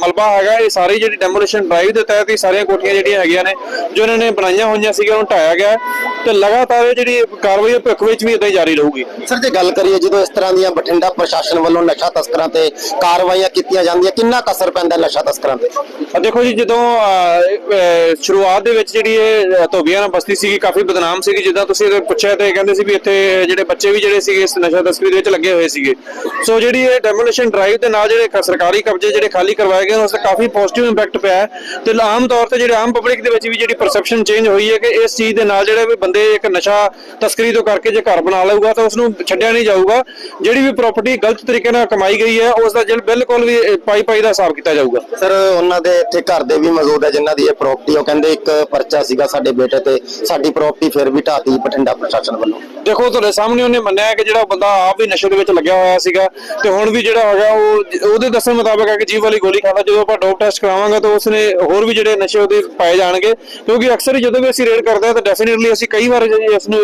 ਮਲਬਾ ਹੈਗਾ ਇਹ ਸਾਰੀ ਜਿਹੜੀ ਡੈਮੋਲੀਸ਼ਨ ਡਰਾਈਵ ਦੇ ਤਹਿਤ ਹੀ ਸਾਰੀਆਂ ਕੋਠੀਆਂ ਜਿਹੜੀਆਂ ਹੈਗੀਆਂ ਨੇ ਜੋ ਇਹਨਾਂ ਨੇ ਬਣਾਈਆਂ ਹੋਈਆਂ ਸੀਗੀਆਂ ਉਹਨੂੰ ਢਾਇਆ ਗਿਆ ਤੇ ਲਗਾਤਾਰ ਜਿਹੜੀ ਕਾਰਵਾਈ ਹੈ ਭਵਿੱਖ ਵਿੱਚ ਵੀ ਇਦਾਂ ਹੀ ਜਾਰੀ ਰਹੂਗੀ। ਸਰ ਜੇ ਗੱਲ ਕਰੀਏ ਜਦੋਂ ਇਸ ਤਰ੍ਹਾਂ ਦੀਆਂ ਬਠਿੰਡਾ ਪ੍ਰਸ਼ਾਸਨ ਵੱਲੋਂ ਨਸ਼ਾ ਤਸਕਰਾਂ ਤੇ ਕਾਰਵਾਈਆਂ ਕੀਤੀਆਂ ਜਾਂਦੀਆਂ ਕਿੰਨਾ ਕੁ ਅਸਰ ਪੈਂਦਾ ਨਸ਼ਾ ਤਸਕਰਾਂ ਤੇ? ਦੇਖੋ ਜੀ ਜਦੋਂ ਸ਼ੁਰੂਆਤ ਦੇ ਵਿੱਚ ਜਿਹੜੀ ਇਹ ਧੋਬੀਆਣਾ ਬਸਤੀ ਸੀਗੀ, ਕਾਫੀ ਬਦਨਾਮ ਸੀਗੀ। ਜਿੱਦਾਂ ਤੁਸੀਂ ਪੁੱਛਿਆ ਤੇ ਕਹਿੰਦੇ ਸੀ ਵੀ ਇੱਥੇ ਜਿਹੜੇ ਬੱਚੇ ਵੀ ਜਿਹੜੇ ਸੀਗੇ, ਇਸ ਨਸ਼ਾ ਤਸਕਰੀ ਦੇ ਵਿੱਚ ਲੱਗੇ ਹੋਏ ਸੀਗੇ। ਸੋ ਜਿਹੜੀ ਇਹ ਡੈਮੋਲੀਸ਼ਨ ਡਰਾਈਵ ਦੇ ਨਾਲ ਜਿਹੜੇ ਸਰਕਾਰੀ ਕਬਜ਼ੇ ਜਿਹੜੇ ਖਾਲੀ ਕਰਵਾਏ ਗਏ, ਉਸ ਦਾ ਕਾਫੀ ਪੋਜ਼ਿਟਿਵ ਇੰਪੈਕਟ ਪਿਆ ਹੈ। ਤੇ ਆਮ ਤੌਰ ਤੇ ਜਿਹੜੇ ਆਮ ਪਬਲਿਕ ਦੇ ਵਿੱਚ ਵੀ ਜਿਹੜੀ ਪਰਸੈਪਸ਼ਨ ਚੇਂਜ ਹੋਈ ਹੈ ਕਿ ਇਸ ਚੀਜ਼ ਦੇ ਨਾਲ ਜਿਹੜੇ ਵੀ ਬੰਦੇ ਇੱਕ ਨਸ਼ਾ ਤਸਕਰੀ ਤੋਂ ਕਰਕੇ ਜੇ ਘਰ ਬਣਾ ਲਊਗਾ, ਤਾਂ ਉਸ ਨੂੰ ਛੱਡਿਆ ਨਹੀਂ ਜਾਊਗਾ। ਜਿਹੜੀ ਵੀ ਪ੍ਰਾਪਰਟੀ ਗਲਤ ਤਰੀਕੇ ਨਾਲ ਕਮਾਈ ਗਈ ਹੈ, ਉਸ ਦਾ ਜਿਹੜਾ ਬਿਲਕੁਲ ਵੀ ਪਾਈ ਪਾਈ ਦਾ ਹਿਸਾਬ ਕੀਤਾ ਜਾਊਗਾ। ਸਰ, ਉਹਨਾਂ ਦੇ ਇੱਥੇ ਘਰ ਦੇ ਵੀ ਮੌਜੂਦ ਹੈ, ਜਿਨ੍ਹਾਂ ਦੀ ਇਹ ਪ੍ਰਾਪਰਟੀ ਉਹ ਕਹਿੰਦੇ ਇੱਕ ਪਰਚਾ ਸੀਗਾ ਸਾਡੇ ਬੇਟੇ ਤੇ ਸਾਡੀ ਪ੍ਰਾਪਰਟੀ ਫਿਰ ਵੀ ਢਾਤੀ ਬਠਿੰਡਾ ਪ੍ਰਸ਼ਾਸਨ ਵੱਲੋਂ। ਦੇਖੋ, ਤੁਹਾਡੇ ਸਾਹਮਣੇ ਉਹਨੇ ਮੰਨਿਆ ਕਿ ਜਿਹੜਾ ਬੰਦਾ ਆਪ ਵੀ ਨਸ਼ੇ ਦੇ ਵਿੱਚ ਲੱਗਿਆ ਹੋਇਆ ਸੀਗਾ ਤੇ ਹੁਣ ਵੀ ਜਿਹੜਾ ਹੈਗਾ ਉਹ ਉਹਦੇ ਦੱਸਣ ਮੁਤਾਬਕ ਹੈ ਕਿ ਜੀਵ ਵਾਲੀ ਗੋਲੀ ਖਾਂਦਾ ਜਦੋਂ ਆਪਾਂ ਡੋਪ ਟੈਸਟ ਕਰਾਵਾਂਗੇ ਤਾਂ ਉਸਨੇ ਹੋਰ ਵੀ ਜਿਹੜੇ ਨਸ਼ੇ ਉਹਦੇ ਪਾਏ ਜਾਣਗੇ। ਕਿਉਂਕਿ ਅਕਸਰ ਜਦੋਂ ਵੀ ਅਸੀਂ ਰੇਡ ਕਰਦੇ ਹਾਂ ਤਾਂ ਡੈਫੀਨਿਟਲੀ ਅਸੀਂ ਕਈ ਵਾਰ ਇਸ ਨੂੰ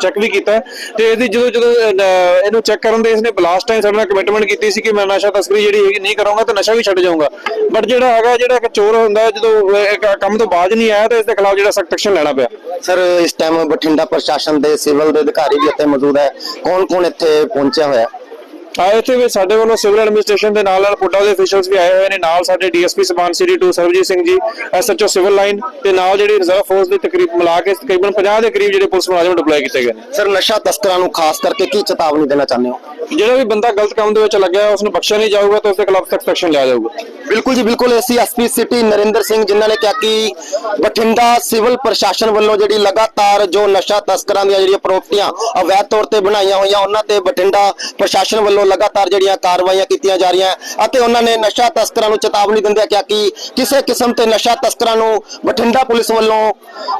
ਚੈੱਕ ਵੀ ਕੀਤਾ ਤੇ ਇਹਦੀ ਜਦੋਂ ਜਦੋਂ ਇਹਨੂੰ ਚੈੱਕ ਕਰਨ ਦੇ ਇਸਨੇ ਬਲਾਸਟ ਟਾਈਮ ਸਾਡੇ ਨਾਲ ਕਮਿਟਮੈਂਟ ਕੀਤੀ ਸੀ ਕਿ ਮੈਂ ਨਸ਼ਾ ਤਸਕਰੀ ਜਿਹੜੀ ਹੈਗੀ ਨਹੀਂ ਕਰਾਂਗਾ ਤਾਂ ਨਸ਼ਾ ਵੀ ਛੱਡ ਜਾਊਂਗਾ। ਬਟ ਜਿਹੜਾ ਹੈਗਾ, ਜਿਹੜਾ ਇੱਕ ਚੋਰ ਹੁੰਦਾ, ਜਦੋਂ ਕੰਮ ਤੋਂ ਬਾਜ ਨਹੀਂ ਆਇਆ ਤਾਂ ਇਸ ਦੇ ਖਿਲਾਫ ਜਿਹੜਾ ਸਖਤ ਐਕਸ਼ਨ ਲੈਣਾ ਪਿਆ। ਸਰ, ਇਸ ਟਾਈਮ ਬਠਿੰਡਾ ਪ੍ਰਸ਼ਾਸਨ ਦੇ ਸਿਵਲ ਦੇ ਅਧਿਕਾਰੀ ਵੀ ਇੱਥੇ ਮੌਜੂਦ ਹੈ। ਕੌਣ ਕੌਣ ਇੱਥੇ ਪਹੁੰਚਿਆ ਹੋਇਆ ਆ ਇੱਥੇ ਵੀ ਸਾਡੇ ਵੱਲੋਂ ਸਿਵਲ ਐਡਮਿਨਿਸਟ੍ਰੇਸ਼ਨ ਦੇ ਨਾਲ ਨਾਲ ਪੁੱਡਾ ਦੇ ਅਫੀਸ਼ੀਅਲਸ ਵੀ ਆਏ ਹੋਏ ਨੇ ਨਾਲ ਸਾਡੇ ਡੀਐਸਪੀ ਸਬਾਨ city 2 Sarabjit Singh ji SHO civil line ਤੇ ਨਾਲ ਜਿਹੜੀ ਰਿਜ਼ਰਵ ਫੋਰਸ ਦੇ ਤਕਰੀਬ ਮਿਲਾ ਕੇ ਤਕਰੀਬਨ 50 ਦੇ ਕਰੀਬ ਜਿਹੜੇ ਪੁਲਿਸ ਮੁਲਾਜ਼ਮ ਡਿਪਲੋਏ ਕੀਤੇ ਗਏ ਨੇ। ਸਰ ਨਸ਼ਾ ਤਸਕਰਾਂ ਨੂੰ ਖਾਸ ਕਰਕੇ ਕੀ ਚੇਤਾਵਨੀ ਦੇਣਾ ਚਾਹੁੰਦੇ ਹੋ? ਜਿਹੜਾ ਵੀ ਬੰਦਾ ਗਲਤ ਕੰਮ ਦੇ ਵਿੱਚ ਲੱਗਿਆ ਉਸ ਨੂੰ ਬਖਸ਼ਿਆ ਨਹੀਂ ਜਾਊਗਾ ਤਾਂ ਉਸ ਦੇ ਖਿਲਾਫ ਸਖਤ ਐਕਸ਼ਨ ਲਿਆ ਜਾਊਗਾ। ਬਿਲਕੁਲ ਜੀ ਬਿਲਕੁਲ। ਐਸੀ ਐਸਪੀ ਸਿਟੀ ਨਰਿੰਦਰ ਸਿੰਘ ਜਿਨ੍ਹਾਂ ਨੇ ਕਿਹਾ ਕਿ ਬਠਿੰਡਾ ਸਿਵਲ ਪ੍ਰਸ਼ਾਸਨ ਵੱਲੋਂ ਜਿਹੜੀ ਲਗਾਤਾਰ ਜੋ ਨਸ਼ਾ ਤਸਕਰਾਂ ਦੀਆਂ ਜਿਹੜੀਆਂ ਪ੍ਰਾਪਰਟੀਆਂ ਅਵੈਧ ਤੌਰ ਤੇ ਬਣਾਈਆਂ ਹੋਈਆਂ ਉਹਨਾਂ ਤੇ ਬਠਿੰਡਾ ਪ੍ਰਸ਼ਾਸਨ ਵੱਲੋਂ ਲਗਾਤਾਰ ਜਿਹੜੀਆਂ ਕਾਰਵਾਈਆਂ ਕੀਤੀਆਂ ਜਾ ਰਹੀਆਂ ਅਤੇ ਉਹਨਾਂ ਨੇ ਨਸ਼ਾ ਤਸਕਰਾਂ ਨੂੰ ਚੇਤਾਵਨੀ ਦਿੰਦਿਆਂ ਕਿਹਾ ਕਿ ਕਿਸੇ ਕਿਸਮ ਤੇ ਨਸ਼ਾ ਤਸਕਰਾਂ ਨੂੰ ਬਠਿੰਡਾ ਪੁਲਿਸ ਵੱਲੋਂ,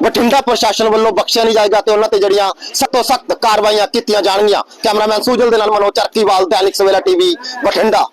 ਬਠਿੰਡਾ ਪ੍ਰਸ਼ਾਸਨ ਵੱਲੋਂ ਬਖਸ਼ਿਆ ਨਹੀਂ ਜਾਏਗਾ ਤੇ ਉਹਨਾਂ ਤੇ ਜਿਹੜੀਆਂ ਸਖਤ ਸਖਤ ਕਾਰਵਾਈਆਂ ਕੀਤੀਆਂ ਜਾਣਗੀਆਂ। ਕੈਮਰਾਮੈਨ ਸੂਜਲ ਦੇ ਨਾਲ ਮਨੋਜ ਚਰਕੀਵਾਲ ਦੈਨਿਕ ਸਵੇਲਾ ਟੀਵੀ, ਬਠਿੰਡਾ।